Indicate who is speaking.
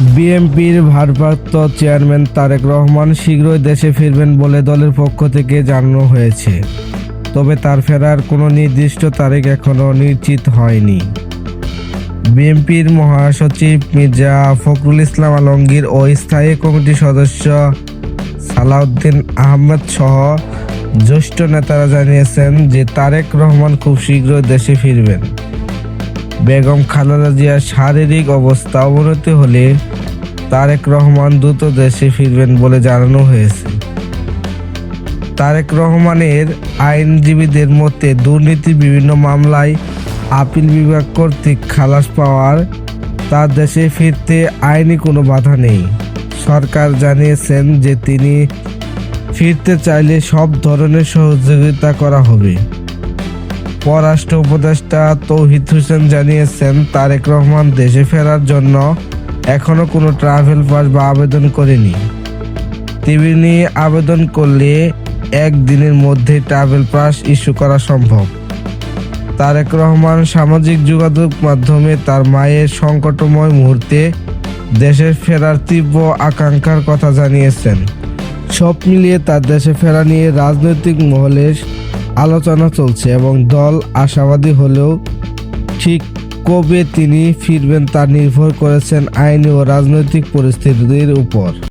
Speaker 1: বিএনপির ভারপ্রাপ্ত চেয়ারম্যান তারেক রহমান শীঘ্রই দেশে ফিরবেন বলে দলের পক্ষ থেকে জানানো হয়েছে। তবে তার ফেরার কোনো নির্দিষ্ট তারিখ এখনও নিশ্চিত হয়নি। বিএনপির মহাসচিব মির্জা ফখরুল ইসলাম আলমগীর ও স্থায়ী কমিটির সদস্য সালাউদ্দিন আহমেদ সহ জ্যেষ্ঠ নেতারা জানিয়েছেন যে তারেক রহমান খুব শীঘ্রই দেশে ফিরবেন। বেগম খালেদা জিয়ার শারীরিক অবস্থা অবনতি হলে তারেক রহমান দ্রুত দেশে ফিরবেন বলে জানানো হয়েছে। তারেক রহমানের আইনজীবীদের মতে দুর্নীতি বিভিন্ন মামলায় আপিল বিভাগ কর্তৃক খালাস পাওয়ার তার দেশে ফিরতে আইনি কোনো বাধা নেই। সরকার জানিয়েছেন যে তিনি ফিরতে চাইলে সব ধরনের সহযোগিতা করা হবে। পররাষ্ট্র উপদেষ্টা তৌহিদ হোসেন জানিয়েছেন, তারেক রহমান দেশে ফেরার জন্য এখনও কোনো ট্রাভেল পাস বা আবেদন করেনি। তিনি আবেদন করলে একদিনের মধ্যে ট্রাভেল পাস ইস্যু করা সম্ভব। তারেক রহমান সামাজিক যোগাযোগ মাধ্যমে তার মায়ের সংকটময় মুহূর্তে দেশে ফেরার তীব্র আকাঙ্ক্ষার কথা জানিয়েছেন। সব মিলিয়ে তার দেশে ফেরা নিয়ে রাজনৈতিক মহলে আলোচনা চলছে এবং দল আশাবাদী হলেও ঠিক কবে তিনি ফিরবেন তা নির্ভর করেছেন আইনি ও রাজনৈতিক পরিস্থিতির উপর।